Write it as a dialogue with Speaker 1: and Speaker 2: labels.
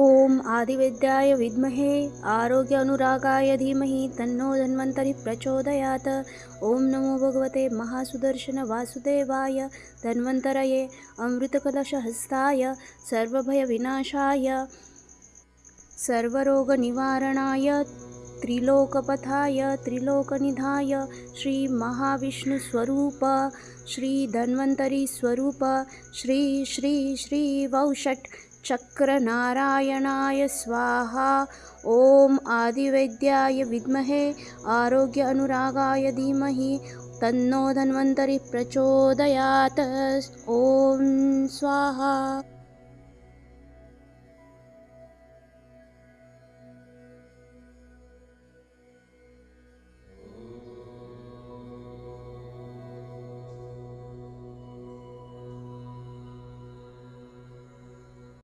Speaker 1: ॐ आदिविद्याय विद्महे, आरोग्य अनुरागाय धीमहि, तन्नो धन्वन्तरि प्रचोदयात्। ॐ नमो भगवते महासुदर्शन वासुदेवाय, धन्वन्तरये, अमृतकलशहस्ताय, सर्वभयविनाशाय, सर्वरोगनिवारणाय, त्रिलोकपथाय, त्रिलोकनिधाय, श्रीमहाविष्णुस्वरूप, श्रीधन्वन्तरिस्वरूप, श्री श्री श्री वौषट् चक्रनारायणाय स्वाहा। ॐ आदिवैद्याय विद्महे आरोग्य अनुरागाय धीमहि तन्नो धन्वन्तरि प्रचोदयात्। ॐ स्वाहा